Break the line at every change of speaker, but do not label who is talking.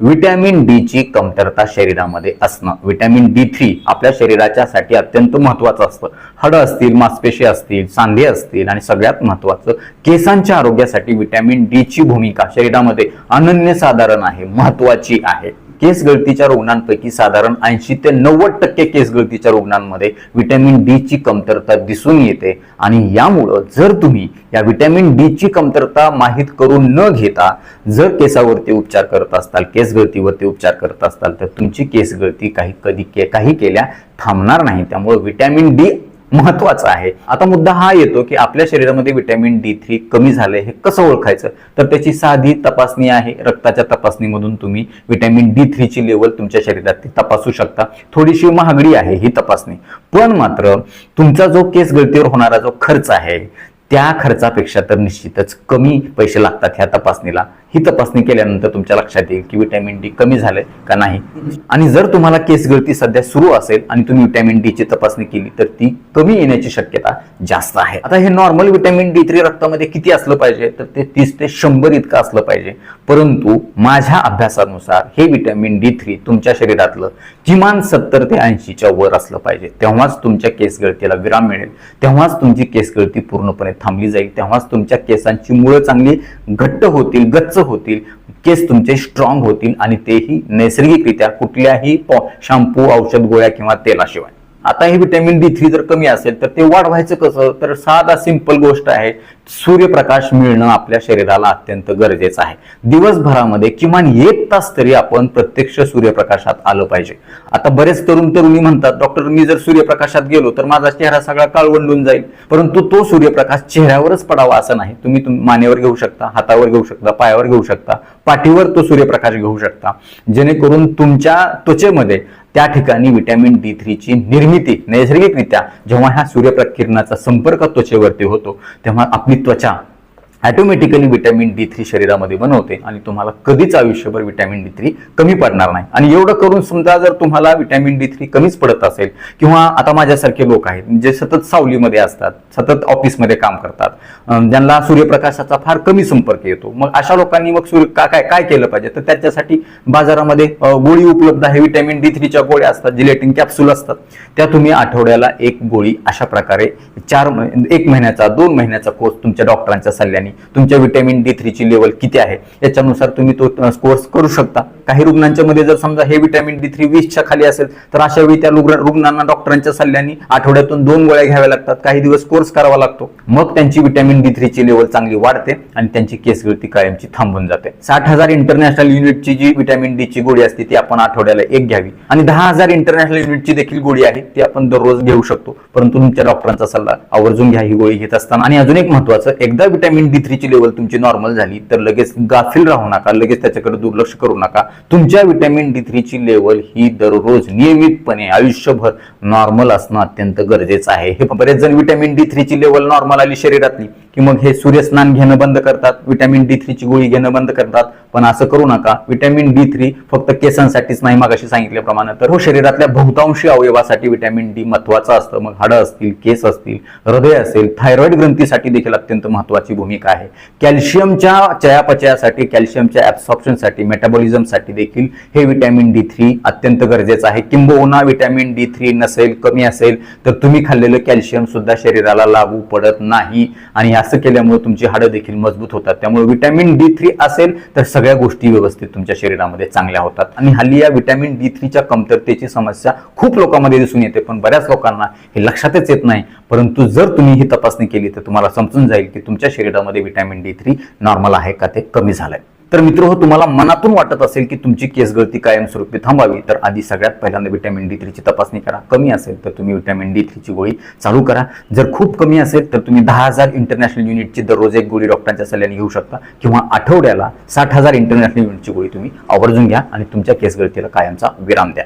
Vitamin D ची कमतरता शरीरामध्ये असणं. व्हिटॅमिन डी थ्री आपल्या शरीराच्यासाठी अत्यंत महत्वाचं असतं. हडं असतील मांसपेशी असतील सांधे असतील आणि सगळ्यात महत्वाचं केसांच्या आरोग्यासाठी व्हिटॅमिन डी ची भूमिका शरीरामध्ये अनन्यसाधारण आहे महत्वाची आहे. केस गळतीच्या रुग्णांपैकी साधारण ऐंशी ते नव्वद टक्के केस गळतीच्या रुग्णांमध्ये व्हिटॅमिन डी ची कमतरता दिसून येते. आणि यामुळं जर तुम्ही या व्हिटॅमिन डी ची कमतरता माहीत करून न घेता जर केसावरती उपचार करत असताल केस गळतीवरती उपचार करत असताल तर तुमची केस गळती काही कधी के- काही केल्या थांबणार नाही. त्यामुळे व्हिटॅमिन डी महत्वाचं आहे. आता मुद्दा हा येतो की आपल्या शरीरामध्ये विटॅमिन डी थ्री कमी झालंय हे कसं ओळखायचं? तर त्याची साधी तपासणी आहे. रक्ताच्या तपासणीमधून तुम्ही विटॅमिन डी थ्रीची लेवल तुमच्या शरीरात तपासू शकता. थोडीशी महागडी आहे ही तपासणी. पण मात्र तुमचा जो केस गळतीवर होणारा जो खर्च आहे त्या खर्चापेक्षा तर निश्चितच कमी पैसे लागतात ह्या तपासणीला. ही तपासणी केल्यानंतर तुमच्या लक्षात येईल की विटॅमिन डी कमी झालंय का नाही. आणि जर तुम्हाला केस गळती सध्या सुरू असेल आणि तुम्ही विटॅमिन डी ची तपासणी केली तर ती कमी येण्याची शक्यता जास्त आहे. आता हे नॉर्मल विटॅमिन डी थ्री रक्तामध्ये किती असलं पाहिजे? तर ते तीस ते शंभर इतकं असलं पाहिजे. परंतु माझ्या अभ्यासानुसार हे विटॅमिन डी थ्री तुमच्या शरीरातलं किमान सत्तर ते ऐंशीच्या वर असलं पाहिजे. तेव्हाच तुमच्या केस गळतीला विराम मिळेल. तेव्हाच तुमची केस गळती पूर्णपणे थांबली जाईल. तेव्हाच तुमच्या केसांची मुळं चांगली घट्ट होतील गच्च होतील केस तुमचे स्ट्रॉंग होतील आणि तेही नैसर्गिकरित्या कुठल्याही शॅम्पू औषध गोळ्या किंवा तेलाशिवाय. आता हे विटॅमिन डी थ्री जर कमी असेल तर ते वाढवायचं कसं? तर साधा सिंपल गोष्ट आहे सूर्यप्रकाश मिळणं आपल्या शरीराला अत्यंत गरजेचं आहे. दिवसभरामध्ये किमान एक तास तरी आपण प्रत्यक्ष सूर्यप्रकाशात आलं पाहिजे. आता बरेच तरुण तरुणी म्हणतात डॉक्टर मी जर सूर्यप्रकाशात गेलो तर माझा चेहरा सगळा काळवंडून जाईल. परंतु तो सूर्यप्रकाश चेहऱ्यावरच पडावा असं नाही. तुम्ही मानेवर घेऊ शकता हातावर घेऊ शकता पायावर घेऊ शकता पाठीवर तो सूर्यप्रकाश घेऊ शकता. जेणेकरून तुमच्या त्वचेमध्ये त्या ठिकाणी विटॅमिन डी थ्रीची निर्मिती नैसर्गिकरित्या जेव्हा ह्या सूर्यप्रकिरणाचा संपर्क त्वचेवरती होतो तेव्हा आपली त्वचा ॲटोमॅटिकली विटॅमिन डी थ्री शरीरामध्ये बनवते आणि तुम्हाला कधीच आयुष्यभर विटॅमिन डी थ्री कमी पडणार नाही. आणि एवढं करून समजा जर तुम्हाला विटॅमिन डी थ्री कमीच पडत असेल किंवा आता माझ्यासारखे लोक आहेत जे सतत सावलीमध्ये असतात सतत ऑफिसमध्ये काम करतात ज्यांना सूर्यप्रकाशाचा फार कमी संपर्क येतो मग अशा लोकांनी मग सूर्य का- काय काय केलं पाहिजे? तर त्याच्यासाठी बाजारामध्ये गोळी उपलब्ध आहे. विटॅमिन डी थ्रीच्या गोळ्या असतात जिलेटिन कॅप्सूल असतात. त्या तुम्ही आठवड्याला एक गोळी अशा प्रकारे चार एक महिन्याचा दोन महिन्याचा कोर्स तुमच्या डॉक्टरांच्या सल्ल्याने तुमच्या व्हिटॅमिन डी थ्रीची लेवल किती आहे? याच्यानुसार तुम्ही तो स्कोर्स करू शकता. काही रुग्णांच्या मध्ये जर समजा हे व्हिटॅमिन डी थ्री वीसच्या खाली असेल तर अशा वेळी त्या रुग्णांना डॉक्टरांच्या सल्ल्याने आठवड्यातून दोन गोळ्या घ्याव्या लागतात. काही दिवस कोर्स करावा लागतो. मग त्यांची विटॅमिन डी थ्रीची लेवल चांगली वाढते आणि त्यांची केस गळती कायमची थांबून जाते. साठ हजार इंटरनॅशनल युनिटची जी विटॅमिन डी ची गोळी असते ती आपण आठवड्याला एक घ्यावी. आणि दहा हजार इंटरनॅशनल युनिटची देखील गोळी आहे ती आपण दररोज घेऊ शकतो. परंतु तुमच्या डॉक्टरांचा सल्ला आवर्जून घ्या ही गोळी घेत असताना. आणि अजून एक महत्वाचं एकदा विटॅमिन डी थ्रीची लेवल तुमची नॉर्मल झाली तर लगेच गाफील राहू नका लगेच त्याच्याकडे दुर्लक्ष करू नका. तुमच्या विटॅमिन डी थ्रीची लेवल ही दररोज नियमितपणे आयुष्यभर नॉर्मल असणं अत्यंत गरजेचं आहे. हे बरेच जण विटॅमिन डी थ्रीची लेवल नॉर्मल आली शरीरातली की मग हे सूर्यस्नान घेणं बंद करतात विटॅमिन डी थ्रीची गोळी घेणं बंद करतात. पण असं करू नका. विटॅमिन डी थ्री फक्त केसांसाठीच नाही मागाशी सांगितल्याप्रमाणे तर हो शरीरातल्या बहुतांशी अवयवासाठी विटॅमिन डी महत्वाचं असतं. मग हाडं असतील केस असतील हृदय असेल थायरॉइड ग्रंथीसाठी देखील अत्यंत महत्वाची भूमिका आहे. कॅल्शियमच्या चयापचयासाठी कॅल्शियमच्या ऍब्सॉर्प्शनसाठी मेटाबॉलिझमसाठी देखील हे विटॅमिन डी थ्री अत्यंत गरजेचं आहे. किंबहुना विटॅमिन डी थ्री नसेल कमी असेल तर तुम्ही खाल्लेलं कॅल्शियम सुद्धा शरीराला लागू पडत नाही. आणि असं केल्यामुळे तुमची हाडं देखील मजबूत होतात. त्यामुळे विटॅमिन डी थ्री असेल तर सगळ्या गोष्टी व्यवस्थित तुमच्या शरीरामध्ये चांगल्या होतात. आणि हल्ली या विटॅमिन डी थ्रीच्या कमतरतेची समस्या खूप लोकांमध्ये दिसून येते पण बऱ्याच लोकांना हे लक्षातच येत नाही. परंतु जर तुम्ही ही तपासणी केली तर तुम्हाला समजून जाईल की तुमच्या शरीरामध्ये विटॅमिन डी थ्री नॉर्मल आहे का ते कमी झालंय. तर मित्र हो तुम्हाला मनातून वाटत असेल की तुमची केस गळती कायमस्वरूपी थांबावी तर आधी सगळ्यात पहिल्यांदा व्हिटॅमिन डी थ्रीची तपासणी करा. कमी असेल तर तुम्ही व्हिटॅमिन डी थ्रीची गोळी चालू करा. जर खूप कमी असेल तर तुम्ही दहा हजार इंटरनॅशनल युनिटची दररोज एक गोळी डॉक्टरांच्या सल्ल्याने घेऊ शकता किंवा आठवड्याला साठ हजार इंटरनॅशनल युनिटची गोळी तुम्ही आवर्जून घ्या आणि तुमच्या केस गळतीला कायमचा विराम द्या.